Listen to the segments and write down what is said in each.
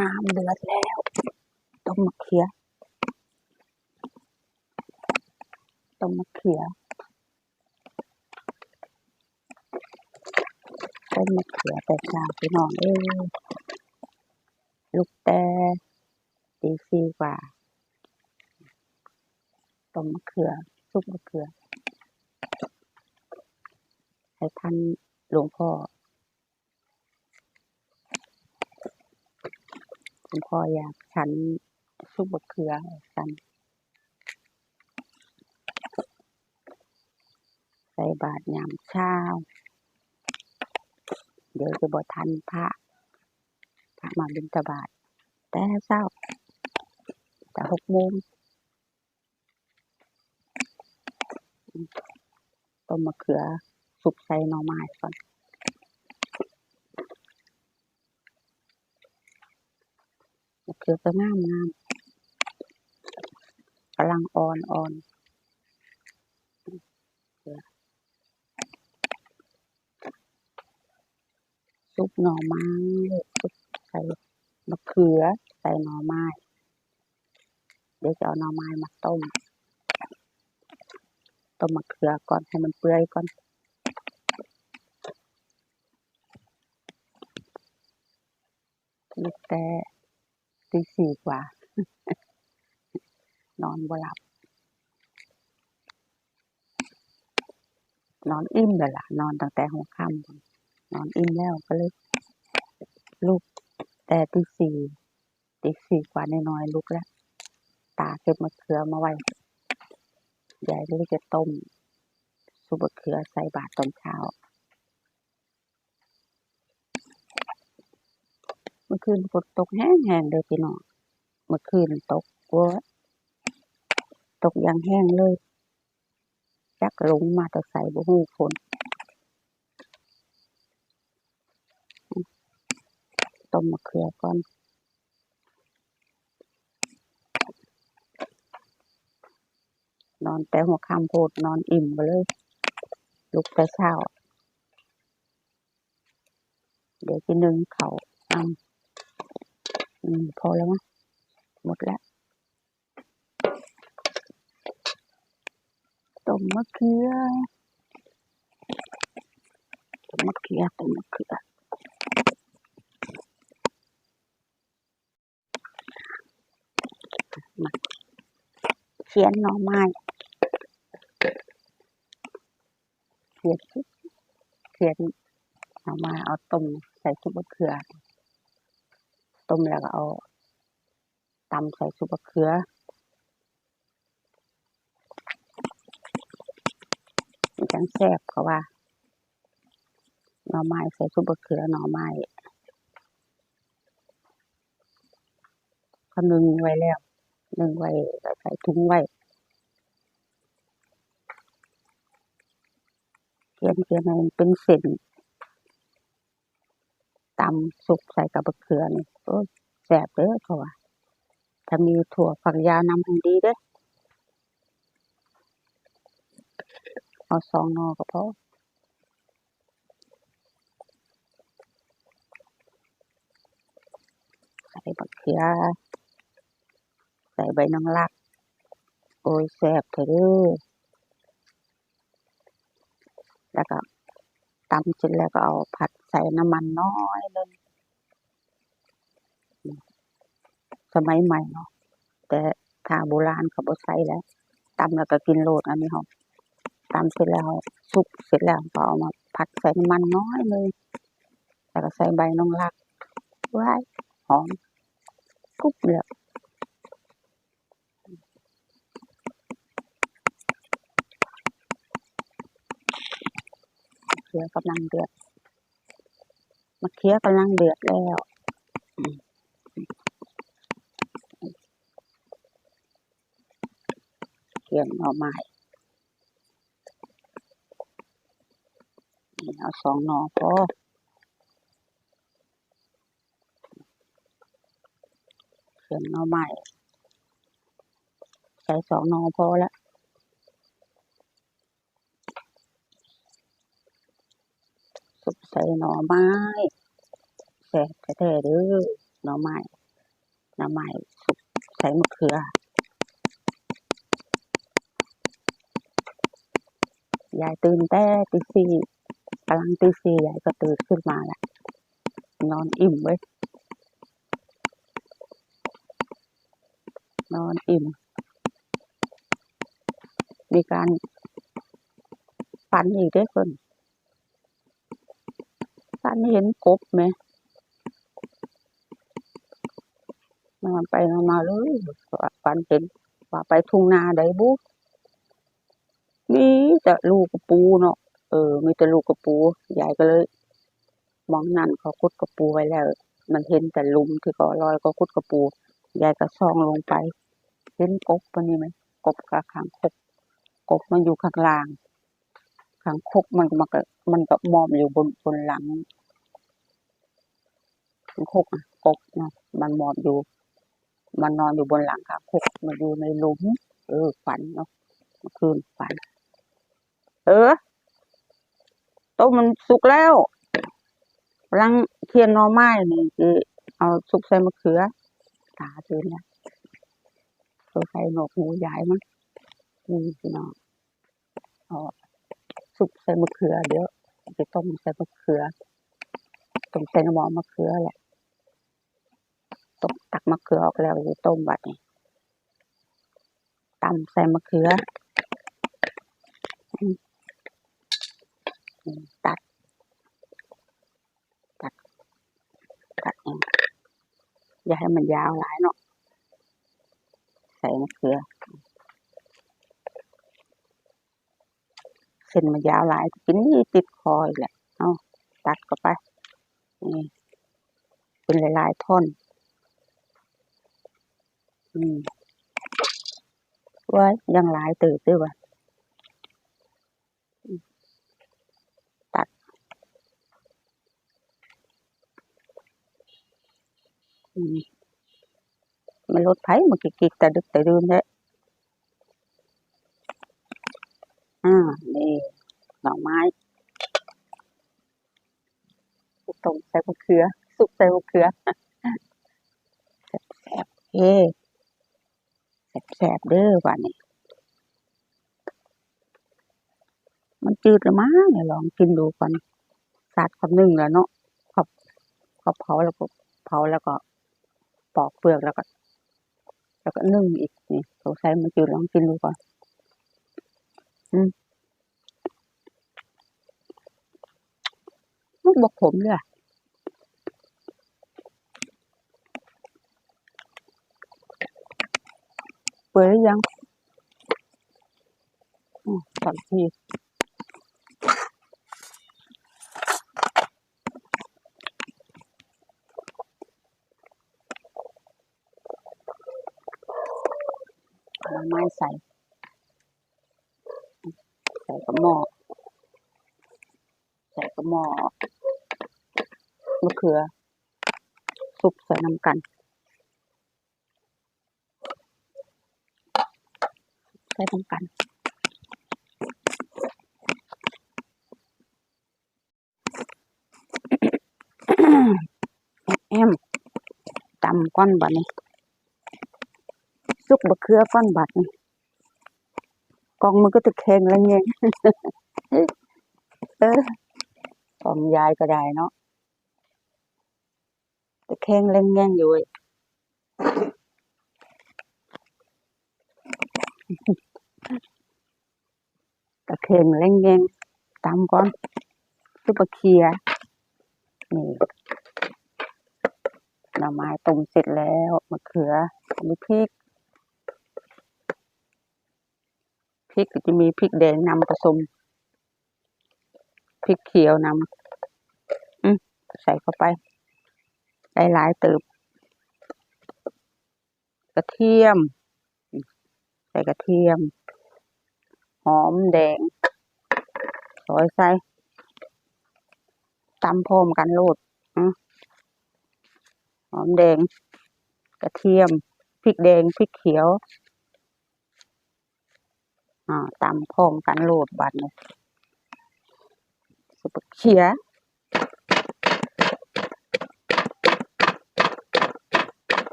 น้ำเดือดแล้ว ต้มมะเขือต้มมะเขือต้มมะเขือแต่ช้าพี่น้องเอ้ยลูกแต่ตีสี่กว่าต้มมะเขือซุปมะเขือให้ท่านหลวงพ่อ งพ่ออยากฉันซุปมะเขือฉันใส่บาตรยามเช้า เดี๋ยวจะบ่ทันพระพระมาบิณฑบาตแต่เช้าแต่หกโมงต้มมะเขือสุกใส่หน่อไม้ก่อน มะ เขือก็งามงามกำลังอ่อนอ่อนซุปหน่อไม้ซุปใส่มะเขือ ใส่หน่อไม้ เดี๋ยวจะเอาหน่อไม้มาต้ม ต้มมะเขือก่อนให้มันเปื่อยก่อนลูกแต่ ตีสี่กว่า นอนบ่หลับ นอนอิ่มเลยล่ะ นอนตั้งแต่หัวค่ำนอนอิ่มแล้วก็เลยลุกแต่ตีสี่ตีสี่กว่าน้อยๆลุกแล้ว ตาเก็บมะเขือมาไว้ยายเลยจะต้มซุปมะเขือใส่บาตรตอนเช้า เมื่อคืนฝนตกแห้งๆเลยพี่น้องเมื่อคืนตกโอ้ยตกอย่างแห้งเลยจักลงมาต่ใส่บ่ฮู้ฝนต้มมะเขือก่อนนอนแต่หัวค่ำโพดนอนอิ่มไปเลย ลุกแต่เช้า เดี๋ยวจะนึ่งเขาวนำ อืม พอแล้วมั้งหมดล้วต้มมะเขือต้มมะเขือต้มมะเขือมาเขียนหน่อไม้เขียนเขียนหน่อไม้เอาต้มใส่ซุปมะเขือ ต้มแล้วก็เอาตำใส่ซุปมะเขือจังแซ่บเขาว่าหน่อไม้ใส่ซุปมะเขือหน่อไม้เขานึ่งไว้แล้วนึ่งไว้แล้วใส่ถุงไว้เขียนเขียนให้มันเป็นเส้นตำสุกใส่กับมะเขือนี่ โอ้แซ่บเด้อเขาว่าถ้ามีถั่วฝักยาวนำให้ดีเด้อเอาสองนอก็พอใส่มะเขือใส่ใบนางรัก โอ้ยแซ่บเถอะเด้อแล้วก็ตำเสร็จแล้วก็เอาผัดใส่น้ำมันน้อยเลยอืม สมัยใหม่เนาะแต่ถ้าโบราณเขาบ่ใส่แล้วตำแล้วก็กินโลดอันนี้เฮาตำเสร็จแล้วสุกเสร็จแล้วก็เอามาผัดใส่น้ำมันน้อยเลยแล้วก็ใส่ใบนางรักว้ายหอมกรุบเลยเขือกำลังเดือดมะเขือกำลังเดือดแล้วอืม เขียนหน่อไม้นี่เอาสองหน่อพอเขียนหน่อไม้ใส่สองหน่อพอละสุกใส่หน่อไม้แซ่บแท้ๆเด้อหน่อไม้หน้ำไม้สุกใส่มะเขือ ยายตื่นแต่ตีสี่กำลังตีสี่ยายก็ตื่นขึ้นมาแล้วนอนอิ่มเว้ยนอนอิ่ม มีการฝันอีกด้อคนฝันเห็นกบไหมนอนไปนอนมาเลยฝันเห็นว่าไปทุ่งนาได้บุ๊ มีแต่ลูกกระปูเนาะเออ มีแต่ลูกกระปูยายก็เลย มองนั่นเขาคุดกระปูไว้แล้ว มันเห็นแต่ลุมที่ก็ลอยก็คุดกระปูยายก็ส่องลงไป เห็นกบปะนี่ไหมกบกับขางคกกบมันอยู่ข้างล่างขางคกมันมันก็มันก็มอมอยู่บนบนหลังขางคกอะกบนะมันมอมอยู่ มันนอนอยู่บนหลังขางคกมันอยู่ในหลุมเออฝันเนาะเมื่อคืนฝัน เออต้มมันสุกแล้วกำลังเคียนนอไม้นี่คือเอาสุกใส่มะเขือ ตาตื่นแล้วตัวใส่หนกหมูยายมั้งนี่พี่น้องเอาสุกใส่มะเขือเดี๋ยวจะต้มใส่มะเขือต้มใส่น้ำมันมะเขือแหละต้มตักมะเขือออกแล้วจะต้มบัดนี้ตำใส่มะเขือ ตัด ตัด ตัดเองอย่าให้มันยาวหลายเนาะ ใส่มะเขือ เส้นมันยาวหลายกินนี่ติดคออีกแหละ เอาตัดเข้าไป นี่ เป็นหลายๆท่อน อืมไว้ยยังหลายตื่นด้วยวะอืมตัด อื มมันลดไผ่มันกิกๆแต่ดึกแต่ดื่นแท้อ่า นี่หน่อไม้ต้มใส่มะเขือ สุกใส่มะเขือแซ่บเฮ้แซ่บเด้อว่านี่มันจืดหรือมั้งเดี๋ยลองกินดูก่อนสาดคำหนึ่งแล้วเนาะขาเขาเผาแล้วก็เผาแล้วก็ ปอกเปลือกแล้วก็ แล้วก็นึ่งอีกนี่สงสัยมันจืดลองกินดูก่อน อืมมันบอกผมเลยอะเปื่อยยังอืมตอนที่ ไม้ใส่ ใส่กระหม้อใส่กระหม้อมะเขือซุปใส่น้ำกันใส่น้ำกันแอมตำก้อนบัดนี้ ซุกบะเขือก้อนบัดนี้กองมันก็ตะแคงแล้วเนี่ยเออกองยายก็ได้เนาะตะแคงเล่งแง่งอยู่เว้ยตะแคงเล่งแง่งตำก้อนซุปบะเคียนี่หน่อไม้ต้มเสร็จแล้วมะเขือมีพริก พ ริกก็จะมีพริกแดงนำผสมพริกเขียวนำใส่เข้าไปได้หลายเติบ กระเทียม ใส่กระเทียม หอมแดงซอยใส่ตำพร้อมกันโลดหอมแดง กระเทียม พริกแดง พริกเขียว อ่าตำพ้องกันโหลดบัดเลยสุปเขีย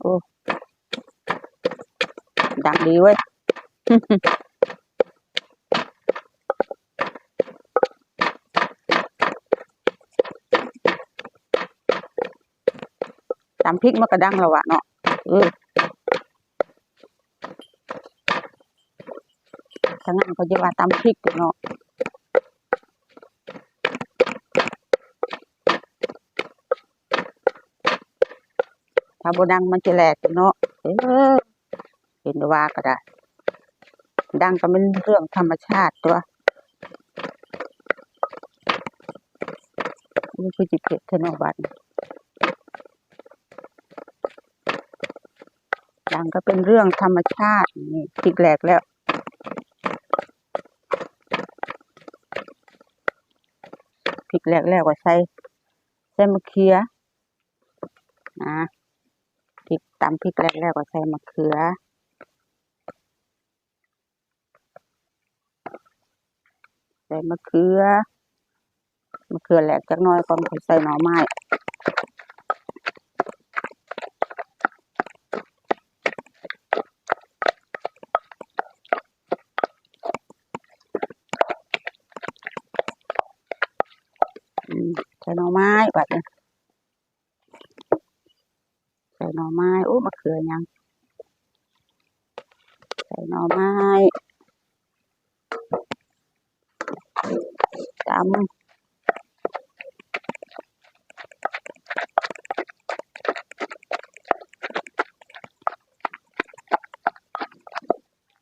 โอ้ดังดีเว้ยตามพริกมันก็ดังแล้วอะเนาะเออ ทั้งนั้นเขาจะว่าตำพริกเนาะถ้าบดังมันจะแหลกเนาะเออเห็นว่าก็ได้ ดังก็เป็นเรื่องธรรมชาติตัวนี่คือจิตเกิดเทนบัตดังก็เป็นเรื่องธรรมชาตินี่จิกแหลกแล้ว พริกแหลกแล้วก็ใส่ใส่มะเขือนะพริกตำพริกแหลกแล้วก็ใส่มะเขือใส่มะเขือมะเขือแหลกจักน้อยก่อนใส่หน่อไม้ อืมใส่หน่อไม้บัดนี้ใส่หน่อไม้โอ้มะเขือยัง ใส่หน่อไม้ตำ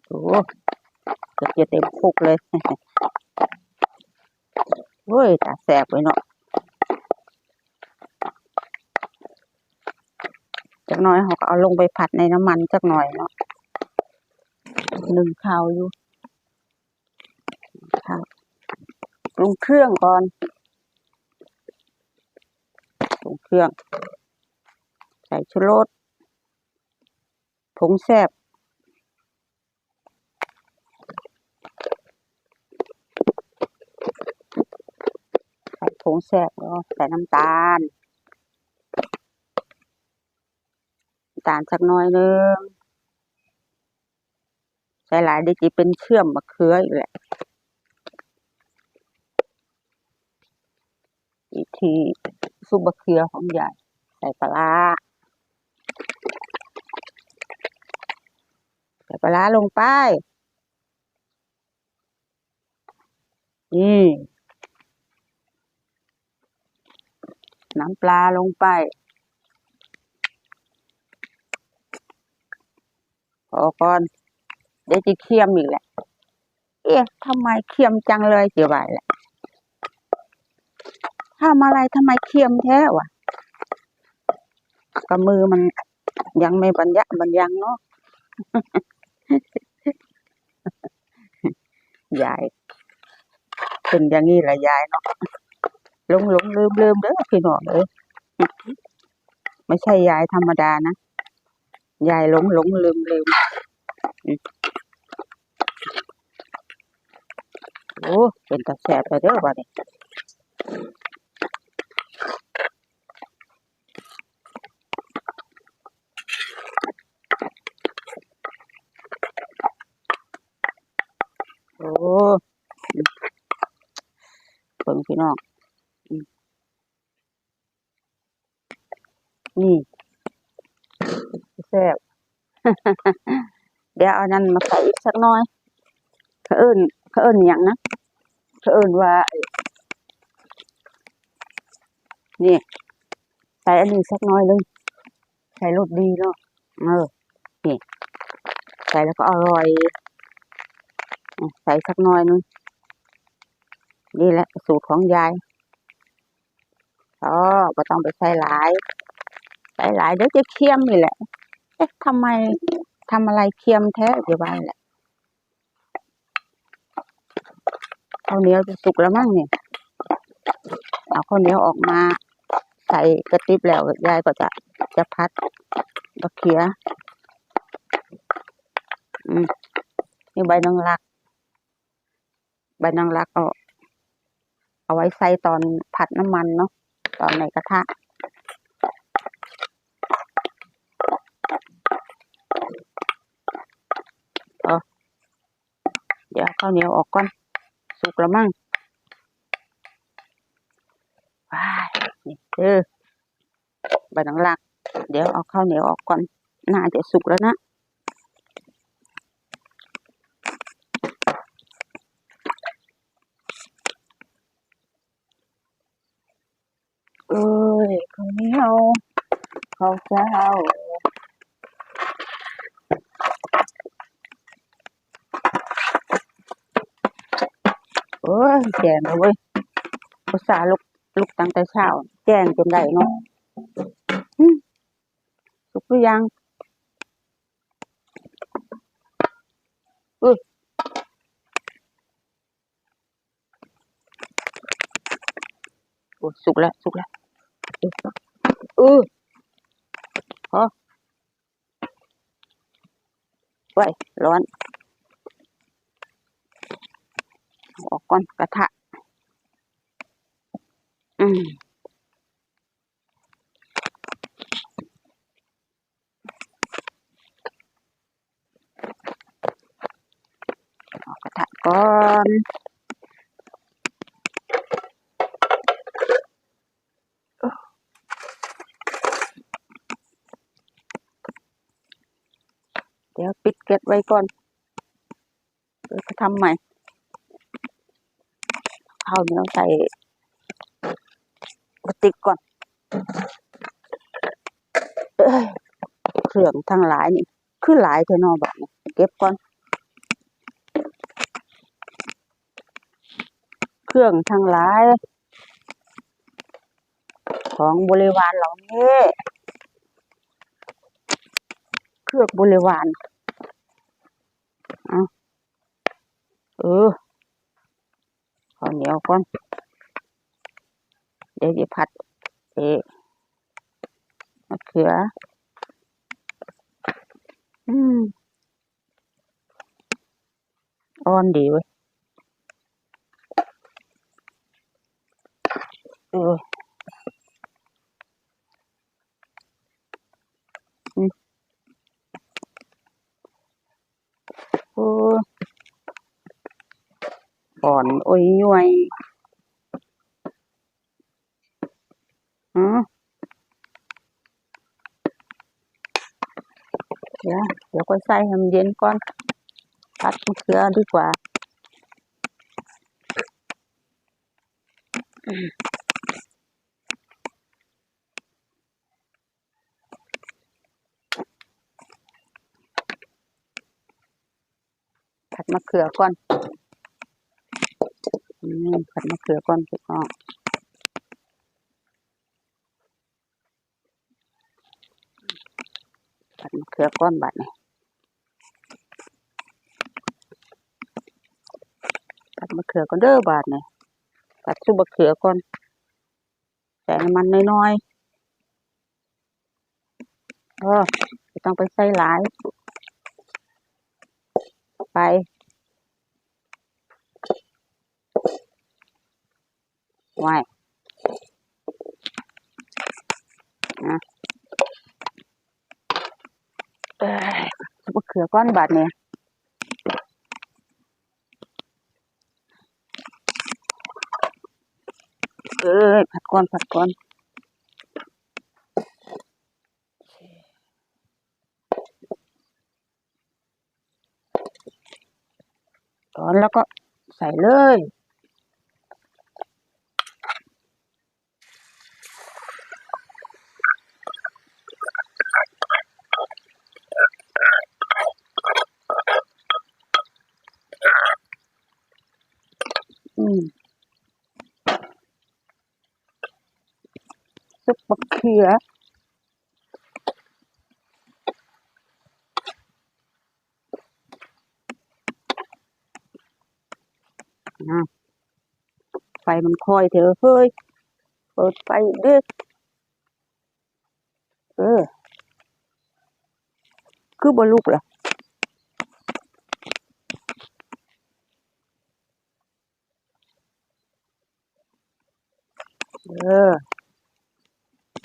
โอ้เกือบจะ เต็มคุกเลย โอ้ยตาแสบไว้เนาะจักน่อยเขาก็เอาลงไปผัดในน้ำมันจักหน่อยเนาะหนึ่งข้าวอยู่ข้าวปรุงเครื่องก่อนปรุงเครื่อง ใส่ชูรสผงแซ่บ ผงแซ่บแล้วก็ใส่น้ำตาลน้ำตาลสักน้อยหนึงใส่หลายด้จีเป็นเชื่อมมะเขืออีกแหละอีกทีซุปมะเขือของยายใส่ปลาใส่ปลาร้าลงไปนี่ น้ำปลาลงไป พอก่อนเดี๋ยวจะเคี่ยมอีกแหละ เอ๊ะทำไมเคี่ยมจังเลยเจียวไปแหละทำอะไรทำไมเคี่ยมแท้วะกับมือมันยังไม่บรรยะบรรยังเนาะยายเป็นอย่างนี้แหละยายเนาะ หลงหลงลืมลืมเด้อพี่น้องเอ้ยไม่ใช่ยายธรรมดานะ ยายหลงหลงลืมลืมอืมโอ้เป็นตาแสบไปเด้อบัดนี้โอ้เบิ่งพี่น้องอืมนี่แซ่บเดี๋ยวเอานั้นมาใส่อีกสักน้อยเขาเอินเขาเอินหยังนะเขาเอินว่า นี่ใส่อันนี้สักน้อยหนึงใส่รสดีเนาะเออนี่ใส่แล้วก็อร่อยใส่สักน้อยนึงนี่แหละสูตรของยายอ๋อก็ต้องไปใส่หลาย ใส่หลายเดี๋ยวจะเค็มนี่แหละ เอ๊ะทำไมทำอะไรเค็มแท้เดี๋ยวไปแหละข้าวเหนียวจะสุกแล้วมั้งเนี่ยเอาข้าวเหนียวออกมา ใส่กระติบแล้วยายก็จะจะพัดตะเคียอืมนี่ใบนางรัก ใบนางรักเอาเอาไว้ใส่ตอนผัดน้ำมันเนาะตอนในกระทะ อ เดี๋ยวข้าวเหนียวออกก่อน สุกแล้วมั้งว้ายนี่เด้อใบหนังลัก เดี๋ยวเอาข้าวเหนียวออกก่อน น่าจะสุกแล้วนะเอ้ยข้าวเหนียวข้าวเจ้า โอ้ยแจงแล้วเว้ยอุตส่าห์ลุกลุกตั้งแต่เช้า แจ้งจนได้เนาะสุกหรือยังอุ้ยโอ้สุกแล้ว สุกแล้วเออเออพอไว้ร้อนเออกก่อนกระทะ อืมเอากระทะก่อนเดี๋ยวปิดเกล็ดไว้ก่อนเดี๋ยวจะทำใหม่ ข้าวเนียวใส่กระติกก่อนเอ้ยเครื่องทั้งหลายนี่คือหลายเทานอแบบนี้เก็บก่อน เครื่องทั้งหลาย ของบริวารเหล่านี้เครื่องบริวารเอาเออ ข้าวเหนียวก่อนเดี๋ยวจะผัดเอะมะเขือ อืมอ่อนดีเว้ยเอออืมโอ้ อนโอ้ยย้วยอืมเดี๋ยวเดี๋ยวก็ใส่ให้มันเย็นก่อนผัดมะเขือดีกว่าผัดมะเขือก่อน อืมผัดมะเขือก่อนพี่น้องผัดมะเขือก่อนบัดนี้ผัดมะเขือก่อนเด้อบาดนี้ผัดซุปมะเขือก่อนใส่น้ำมันน้อยๆเออต้องไปใส่หลาย ไป ไว้นะเอ้ยมะเขือก้อนบาดเนี่ยเอ้ยผัดก้อนผัดก้อนตอนแล้วก็ใส่เลย อืมซุ เือ ไฟมันคอยเถอะเฮ้ย เปิดไฟดิเออ คือบลุกเหรอ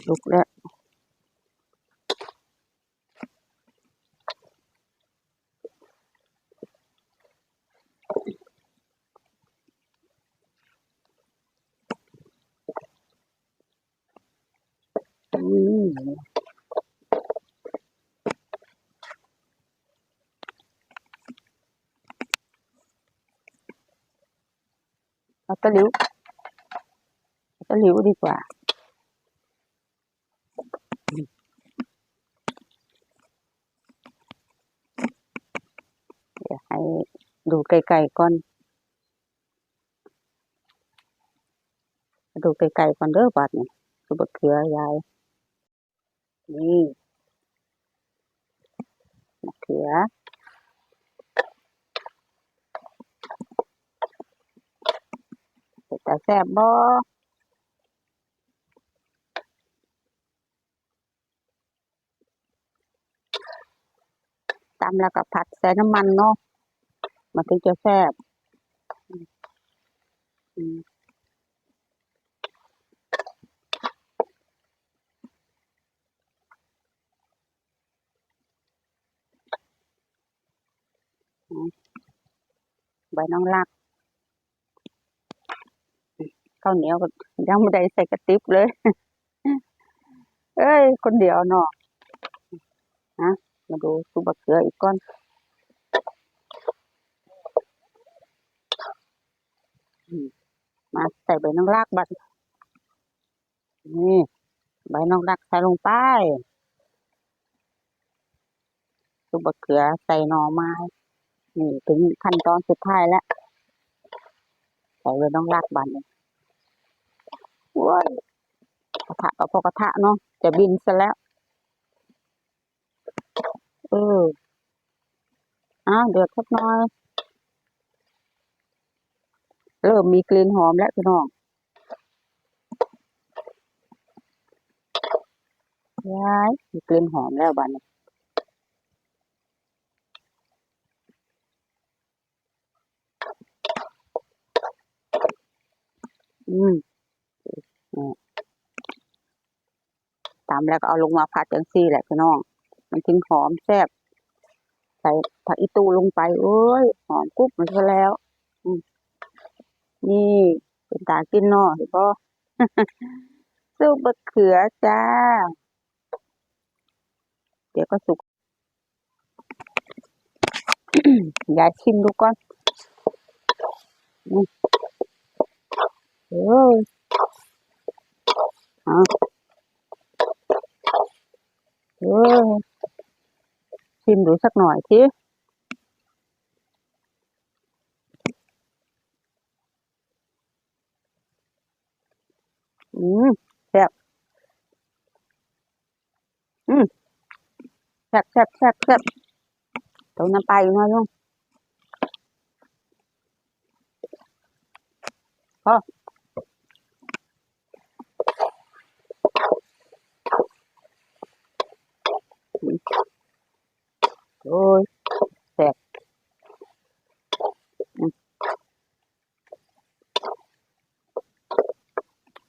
ลุกแล้วเอาตะหลิวตะหลิวดีกว่า ดี๋ยวให้ดูไกลๆก่อน ดูไกลๆก่อนเด้อบัดนี่คือบักเขือยาย นี่มะเขือเป็นตาแซ่บบ่ แล้วก็ผัดใส่น้ำมันเนาะมันถึงจะแซ่บอืมอืมอืมใบน้องรักข้าวเหนียวก็ยังไม่ได้ใส่กระติบเลย เอ้ย คนเดียวเนาะฮะ มาดูซุปบะเขืออีกก้อนมาใส่ใบน้องรากบัดนี่ใบน้องรากใส่ลงไปซุปบะเขือใส่หน่อไม้นี่ถึงขั้นตอนสุดท้ายแล้วใส่ใบน้องรากบัดนี่ว้ยกระทะกับพอกระทะเนาะจะบินซะแล้ว เอออ้าวเดือดสักหน่อย เริ่มมีกลิ่นหอมแล้วพี่น้องย้ายมีกลิ่นหอมแล้วบัดนี้อืมนี่ตามแล้วก็เอาลงมาผัดจังซี่แหละพี่น้อง มันถึงหอมแซ่บใส่ผักอีตูลงไปโอ้ยหอมกรุบมันซะแล้วนี่เป็นตากินนาะเห็นบ่ซุปบะเขือจ้า เดี๋ยวก็สุกอยาชิมดูก่อนเออเอาเออ ชิมดูสักหน่อยสิอืมแซ่บอืมแซ่บแซ่บแซ่บแซ่บตรงน้ำปลาอีกหน่อยนึงพออืม โอ้ยแซ่บอืม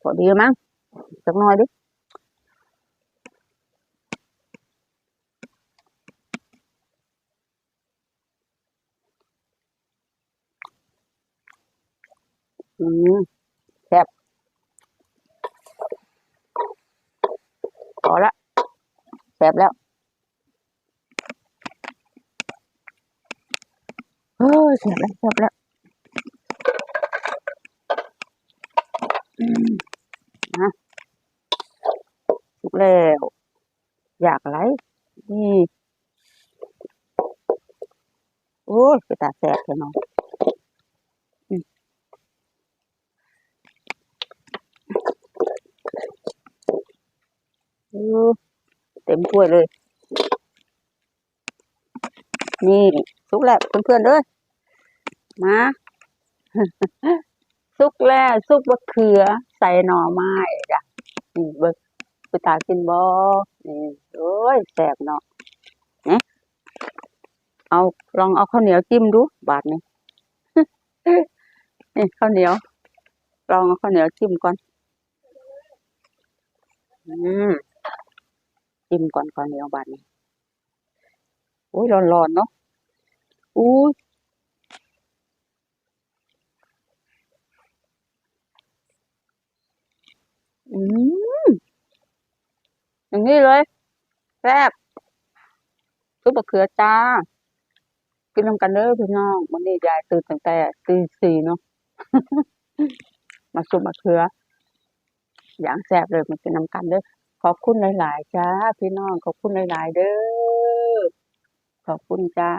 พอดีมั้งสั กหน่อยบแล้วเออแซ่บแล้วแซ่บแล้วอืมนะสุกแล้ว อยากไรนี่โอ้ยไปตาแซ่บแท้เนาะอืมเออเต็มถ้วยเลย นี่ สุกแล้วเพื่อนๆเด้ย มาสุกแล้วสุกบะเขือ ใส่หน่อไม้จ้ะนี่เบิกไปตากินบ่นี่โอ้ยแซ่บเนาะเนี่ยเอาลองเอาข้าวเหนียวจิ้มดูบาทนี้นี่ข้าวเหนียว ลองเอาข้าวเหนียวจิ้มก่อน อืมจิ้มก่อนข้าวเหนียวบาทนี้โอ้ยร้อนๆเนาะอู้ อืมอย่างนี้เลยแซ่บซุปมะเขือจ้า กินนำกันเด้อพี่น้องวันนี้ยายตื่นตั้งแต่ตีสี่เนาะมาซุปมะเขือ อย่างแซ่บเลยมากินนำกันเด้อขอบคุณหลาย ๆ จ้า พี่น้องขอบคุณหลาย ๆ เด้อขอบคุณจ้า